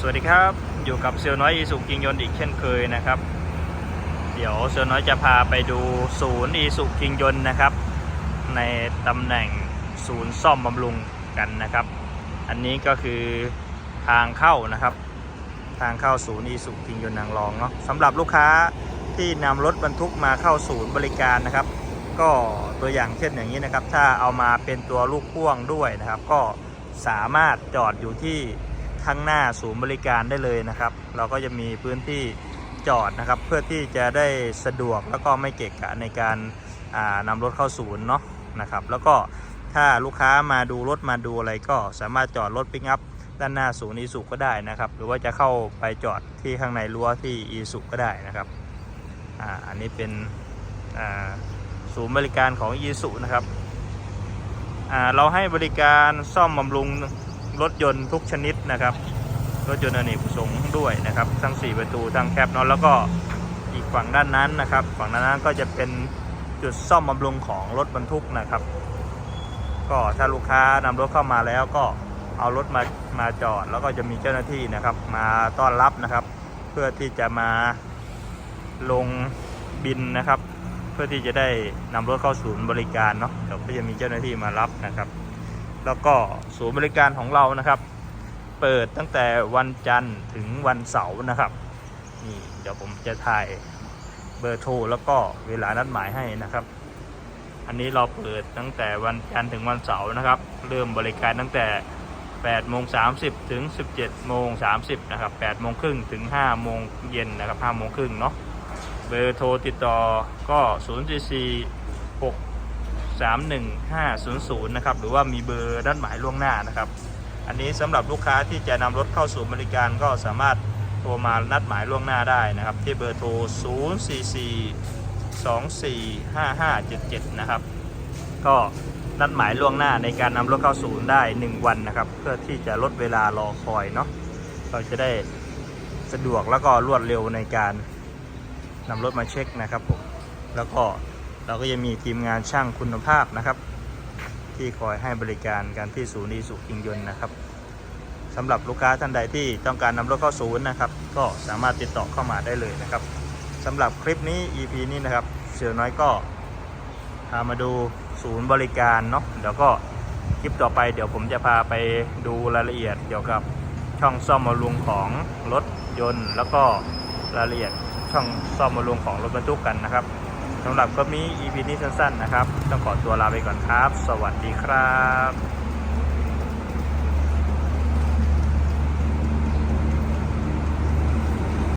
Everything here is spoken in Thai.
สวัสดีครับอยู่กับเซลน้อยอีสุกิงยนต์อีกเช่นเคยนะครับ เดี๋ยวเซลน้อยจะพาไปดูศูนย์อีสุกิงยนต์นะครับ ในตำแหน่งศูนย์ซ่อมบำรุงกันนะครับ อันนี้ก็คือทางเข้านะครับ ทางเข้าศูนย์อีสุกิงยนต์นางรองเนาะสำหรับลูกค้าที่นำรถบรรทุกมาเข้าศูนย์บริการนะครับ ก็ตัวอย่างเช่นอย่างนี้นะครับ ถ้าเอามาเป็นตัวลูกพ่วงด้วยนะครับ ก็สามารถจอดอยู่ที่ ข้างหน้าศูนย์บริการได้เลยนะครับ เราก็จะมีพื้นที่จอดนะครับ เพื่อที่จะได้สะดวกแล้วก็ไม่เกะกะในการอ่านำรถเข้าศูนย์เนาะนะครับ แล้วก็ถ้าลูกค้ามาดูรถมาดูอะไรก็สามารถจอดรถปิกอัพด้านหน้าศูนย์อีสุก็ได้นะครับ หรือว่าจะเข้าไปจอดที่ข้างในรั้วที่อีสุก็ได้นะครับอ่าอันนี้เป็นอ่าศูนย์บริการของยีสุนะครับอ่าเราให้บริการซ่อมบำรุง รถยนต์ทุกชนิดนะครับ รถยนต์อเนกประสงค์ด้วยนะครับ ทั้ง 4 ประตูทั้งแคปเนอะแล้วก็อีกฝั่งด้านนั้นนะครับ ฝั่งด้านนั้นก็จะเป็นจุดซ่อมบำรุงของรถบรรทุกนะครับ ก็ถ้าลูกค้านำรถเข้ามาแล้วก็เอารถมามาจอดแล้วก็จะมีเจ้าหน้าที่นะครับ มาต้อนรับนะครับ เพื่อที่จะมาลงบินนะครับ เพื่อที่จะได้นำรถเข้าศูนย์บริการเนาะเดี๋ยวก็จะมีเจ้าหน้าที่มารับนะครับ แล้วก็ศูนย์บริการของเรานะครับ เปิดตั้งแต่วันจันทร์ถึงวันเสาร์นะครับนี่เดี๋ยวผมจะถ่ายเบอร์โทรแล้วก็เวลานัดหมายให้นะครับ อันนี้เราเปิดตั้งแต่วันจันทร์ถึงวันเสาร์นะครับ เริ่มบริการตั้งแต่8โมง30 ถึง 17โมง30 นะครับ8โมงครึ่งถึง5โมงเย็นนะครับ5โมงครึ่งเนาะ เบอร์โทรติดต่อก็ 0 4 4 6 3 1 5 0 0 นะครับ หรือว่ามีเบอร์ด้านหมายล่วงหน้านะครับ อันนี้สำหรับลูกค้าที่จะนำรถเข้าสู่บริการก็สามารถโทรมานัดหมายล่วงหน้าได้นะครับ ที่เบอร์โทร 0 4 4 2 4 5 5 7 7 นะครับ ก็นัดหมายล่วงหน้าในการนำรถเข้าศูนย์ได้ 1 วันนะครับ เพื่อที่จะลดเวลารอคอยเนาะเราจะได้สะดวกแล้วก็รวดเร็วในการนำรถมาเช็คนะครับผมแล้วก็ เราก็ยังมีทีมงานช่างคุณภาพนะครับ ที่คอยให้บริการการที่ศูนย์อีสุกิงยนต์นะครับสำหรับลูกค้าท่านใดที่ต้องการนำรถเข้าศูนย์นะครับ ก็สามารถติดต่อเข้ามาได้เลยนะครับสำหรับคลิปนี้ EP นี้นะครับเสือน้อยก็พามาดูศูนย์บริการเนาะเดี๋ยวก็คลิปต่อไปเดี๋ยวผมจะพาไปดูรายละเอียดเกี่ยวกับช่องซ่อมบำรุงของรถยนต์ แล้วก็รายละเอียดช่องซ่อมบำรุงของรถบรรทุกกันนะครับ สำหรับก็มี EP นี้สั้นๆนะครับ ต้องขอตัวลาไปก่อนครับ สวัสดีครับ